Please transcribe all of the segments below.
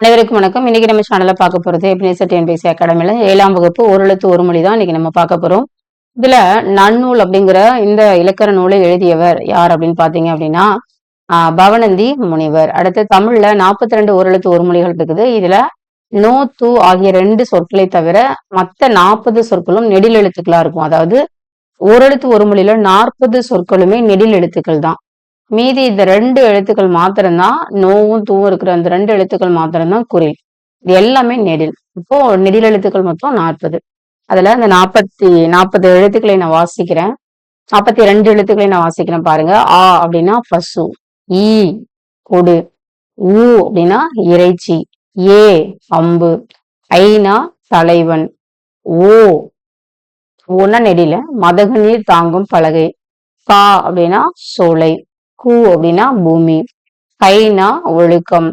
அனைவருக்கும் வணக்கம். இன்னைக்கு நம்ம சேனல்ல பார்க்க போறது எபினேசர் டிஎன்பிசி அகாடமில ஏழாம் வகுப்பு ஒரு எழுத்து ஒரு மொழி தான் இன்னைக்கு நம்ம பார்க்க போறோம். இதுல நன்னூல் அப்படிங்கிற இந்த இலக்கர நூலை எழுதியவர் யார் அப்படின்னு பாத்தீங்க அப்படின்னா ஆஹ் பவனந்தி முனிவர். அடுத்து தமிழ்ல நாற்பத்தி ரெண்டு ஒரு எழுத்து ஒரு மொழிகள் இருக்குது. இதுல நோ தூ ஆகிய ரெண்டு சொற்களை தவிர மத்த நாற்பது சொற்களும் நெடில் எழுத்துக்களா இருக்கும். அதாவது ஒரு எழுத்து ஒரு மொழியில நாற்பது சொற்களுமே நெடில் எழுத்துக்கள் தான். மீதி இந்த ரெண்டு எழுத்துக்கள் மாத்திரம்தான் நோவும் தூவும் இருக்கிற அந்த ரெண்டு எழுத்துக்கள் மாத்திரம்தான் குரில். இது எல்லாமே நெடில். இப்போ நெடில் எழுத்துக்கள் மொத்தம் நாற்பது. அதுல இந்த நாற்பத்தி நாற்பது எழுத்துக்களை நான் வாசிக்கிறேன். நாற்பத்தி ரெண்டு எழுத்துக்களை நான் வாசிக்கிறேன் பாருங்க. ஆ அப்படின்னா பசு ஈ கொடு ஊ அப்படின்னா இறைச்சி ஏ அம்பு ஐனா தலைவன் ஓ. ஓன்னா நெடில. மதகு நீர் தாங்கும் பலகை. கா அப்படின்னா சோலை. கூ அப்படின்னா பூமி கைனா ஒழுக்கம்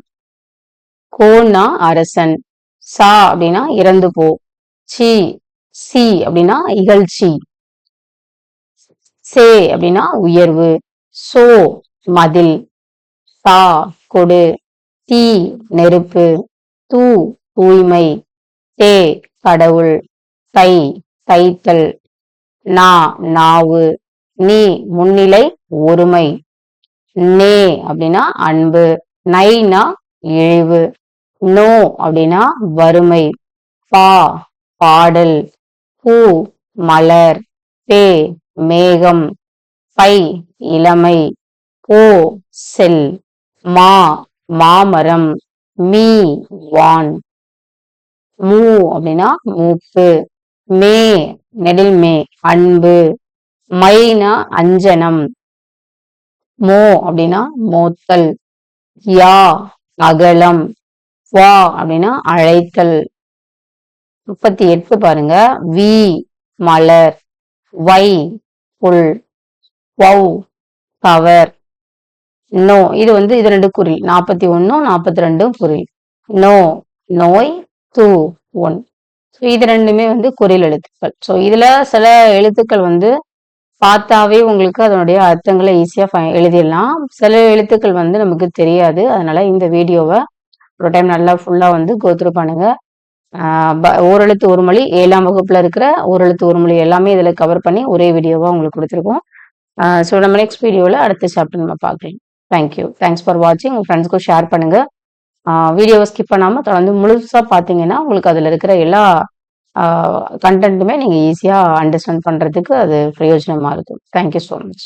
கோனா அரசன் சா அப்படின்னா இறந்து போ சி சி அப்படின்னா இகழ்ச்சி சே அப்படின்னா உயர்வு சோ மதில் சா கொடு தீ நெருப்பு தூ தூய்மை தே கடவுள் தை தைத்தல் நா நாவு நீ முன்னிலை ஒருமை. நே அப்படின்னா அன்பு நைனா இழிவு நோ அப்படின்னா வறுமை பா பாடல் பூ மலர் பே மேகம் பை இளமை போ செல் மா மாமரம் மீ வான். மூ அப்படின்னா மூப்பு மே நெடில் மே அன்பு மைனா அஞ்சனம் மோ அப்படின்னா மோத்தல். யா அகலம். வா அப்படின்னா அழைத்தல். முப்பத்தி எட்டு பாருங்க. வி மலர். வை புல். வவ் கவர் நோ இது வந்து இது ரெண்டு குறில். நாற்பத்தி ஒன்னும் நாற்பத்தி ரெண்டும் குறில். நோ நோய் தூ ஒன் ஸோ இது ரெண்டுமே வந்து குறில் எழுத்துக்கள். ஸோ இதுல சில எழுத்துக்கள் வந்து பார்த்தாவே உங்களுக்கு அதனுடைய அர்த்தங்களை ஈஸியாக எழுதிடலாம். சில எழுத்துக்கள் வந்து நமக்கு தெரியாது. அதனால இந்த வீடியோவை ஒரு டைம் நல்லா ஃபுல்லாக வந்து கோத்ரூ பண்ணுங்க. ஓரெழுத்து ஒரு மொழி ஏழாம் வகுப்புல இருக்கிற ஓரெழுத்து ஒரு மொழி எல்லாமே இதில் கவர் பண்ணி ஒரே வீடியோவாக உங்களுக்கு கொடுத்துருக்கோம். ஸோ நம்ம நெக்ஸ்ட் வீடியோவில் அடுத்த சாப்டர் நம்ம பார்க்கலாம். தேங்க்யூ தேங்க்ஸ் ஃபார் வாட்சிங் உங்கள் ஃப்ரெண்ட்ஸ்க்கும் ஷேர் பண்ணுங்கள் வீடியோவை ஸ்கிப் பண்ணாமல் தொடர்ந்து முழுசாக பார்த்தீங்கன்னா உங்களுக்கு அதில் இருக்கிற எல்லா கண்டென்ட்டுமே நீங்கள் ஈஸியாக அண்டர்ஸ்டாண்ட் பண்ணுறதுக்கு அது பிரயோஜனமாக இருக்கும். Thank you so much